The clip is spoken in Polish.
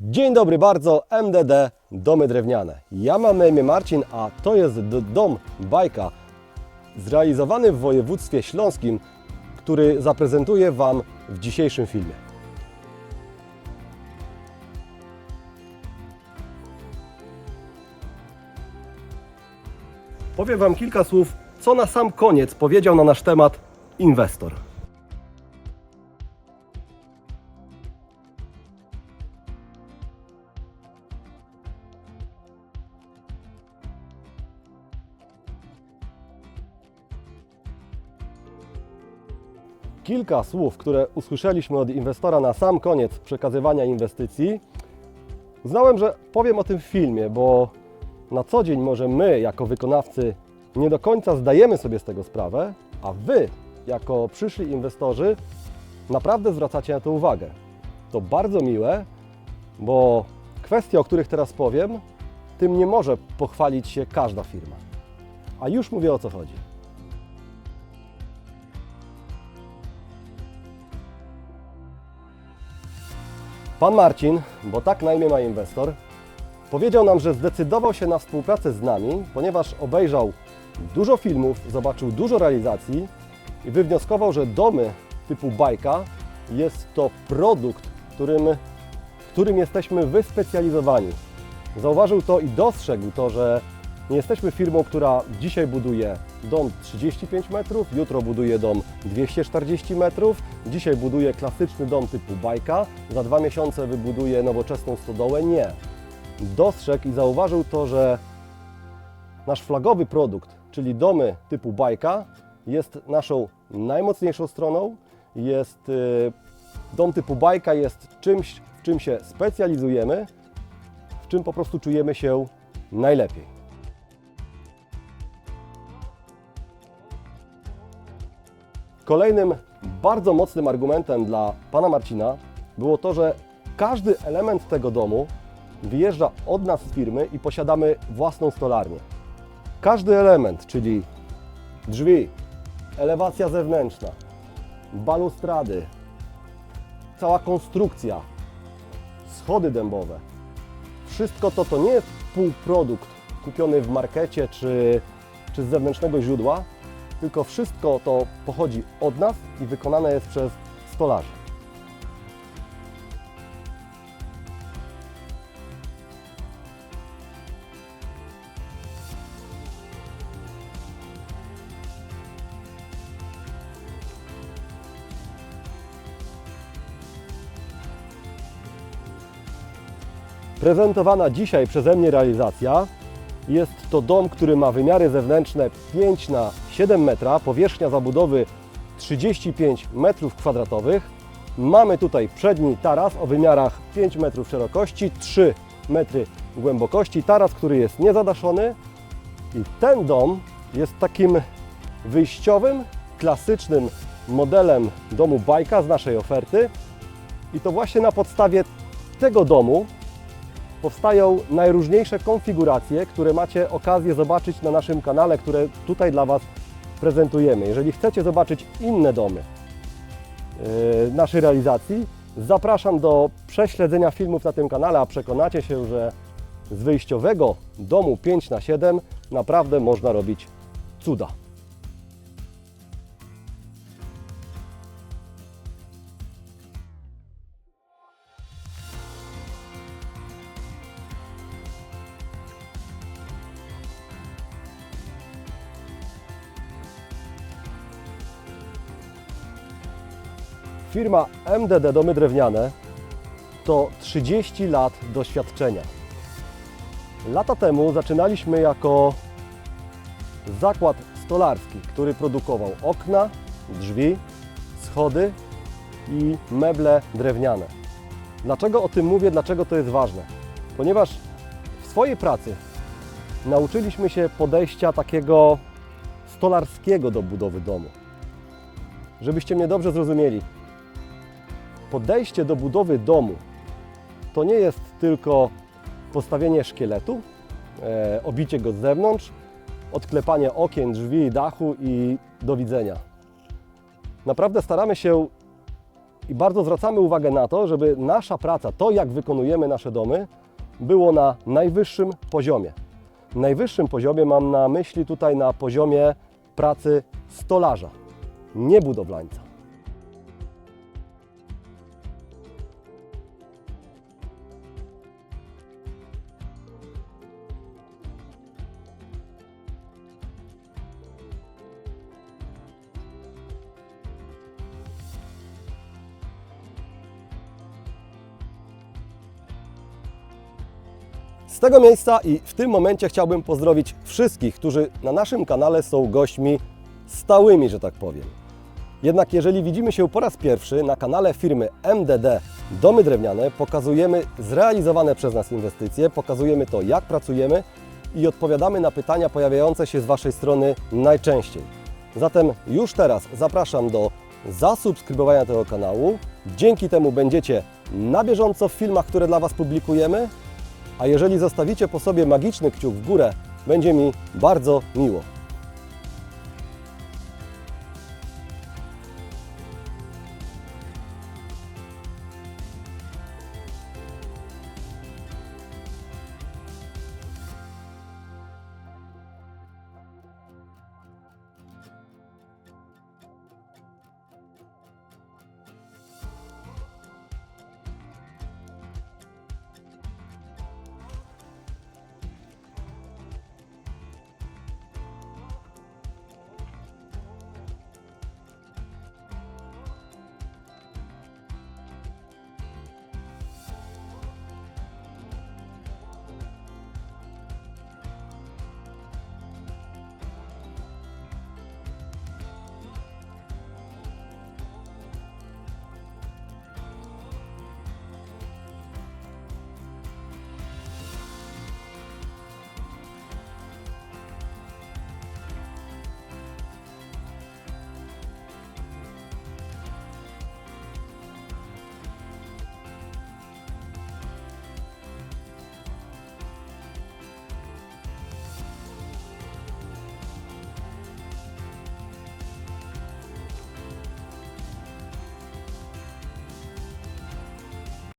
Dzień dobry bardzo, MDD Domy Drewniane. Ja mam na imię Marcin, a to jest dom Bajka, zrealizowany w województwie śląskim, który zaprezentuję Wam w dzisiejszym filmie. Powiem Wam kilka słów, co na sam koniec powiedział na nasz temat inwestor. Kilka słów, które usłyszeliśmy od inwestora na sam koniec przekazywania inwestycji, uznałem, że powiem o tym w filmie, bo na co dzień może my, jako wykonawcy, nie do końca zdajemy sobie z tego sprawę, a Wy, jako przyszli inwestorzy, naprawdę zwracacie na to uwagę. To bardzo miłe, bo kwestie, o których teraz powiem, tym nie może pochwalić się każda firma. A już mówię o co chodzi. Pan Marcin, bo tak na imię ma inwestor, powiedział nam, że zdecydował się na współpracę z nami, ponieważ obejrzał dużo filmów, zobaczył dużo realizacji i wywnioskował, że domy typu bajka jest to produkt, którym, którym jesteśmy wyspecjalizowani. Zauważył to i dostrzegł to, że nie jesteśmy firmą, która dzisiaj buduje dom 35 metrów, jutro buduje dom 240 metrów, dzisiaj buduje klasyczny dom typu bajka, za dwa miesiące wybuduje nowoczesną stodołę. Nie. Dostrzegł i zauważył to, że nasz flagowy produkt, czyli domy typu bajka, jest naszą najmocniejszą stroną. Jest y, dom typu bajka jest czymś, w czym się specjalizujemy, w czym po prostu czujemy się najlepiej. Kolejnym bardzo mocnym argumentem dla pana Marcina było to, że każdy element tego domu wyjeżdża od nas z firmy i posiadamy własną stolarnię. Każdy element, czyli drzwi, elewacja zewnętrzna, balustrady, cała konstrukcja, schody dębowe, wszystko to to nie jest półprodukt kupiony w markecie czy, czy z zewnętrznego źródła, tylko wszystko to pochodzi od nas i wykonane jest przez stolarzy. Prezentowana dzisiaj przeze mnie realizacja jest to dom, który ma wymiary zewnętrzne 5 na 7 metra, powierzchnia zabudowy 35 metrów kwadratowych. Mamy tutaj przedni taras o wymiarach 5 metrów szerokości, 3 metry głębokości. Taras, który jest niezadaszony i ten dom jest takim wyjściowym, klasycznym modelem domu bajka z naszej oferty. I to właśnie na podstawie tego domu powstają najróżniejsze konfiguracje, które macie okazję zobaczyć na naszym kanale, które tutaj dla Was prezentujemy. Jeżeli chcecie zobaczyć inne domy yy, naszej realizacji, zapraszam do prześledzenia filmów na tym kanale, a przekonacie się, że z wyjściowego domu 5 na 7 naprawdę można robić cuda. Firma MDD Domy Drewniane to 30 lat doświadczenia. Lata temu zaczynaliśmy jako zakład stolarski, który produkował okna, drzwi, schody i meble drewniane. Dlaczego o tym mówię, dlaczego to jest ważne? Ponieważ w swojej pracy nauczyliśmy się podejścia takiego stolarskiego do budowy domu. Żebyście mnie dobrze zrozumieli, podejście do budowy domu to nie jest tylko postawienie szkieletu, e, obicie go z zewnątrz, odklepanie okien, drzwi, dachu i do widzenia. Naprawdę staramy się I bardzo zwracamy uwagę na to, żeby nasza praca, to jak wykonujemy nasze domy, było na najwyższym poziomie. Najwyższym poziomie mam na myśli tutaj na poziomie pracy stolarza, nie budowlańca. Z tego miejsca i w tym momencie chciałbym pozdrowić wszystkich, którzy na naszym kanale są gośćmi stałymi, że tak powiem. Jednak jeżeli widzimy się po raz pierwszy na kanale firmy MDD Domy Drewniane, pokazujemy zrealizowane przez nas inwestycje, pokazujemy to, jak pracujemy i odpowiadamy na pytania pojawiające się z Waszej strony najczęściej. Zatem już teraz zapraszam do zasubskrybowania tego kanału. Dzięki temu będziecie na bieżąco w filmach, które dla Was publikujemy, a jeżeli zostawicie po sobie magiczny kciuk w górę, będzie mi bardzo miło.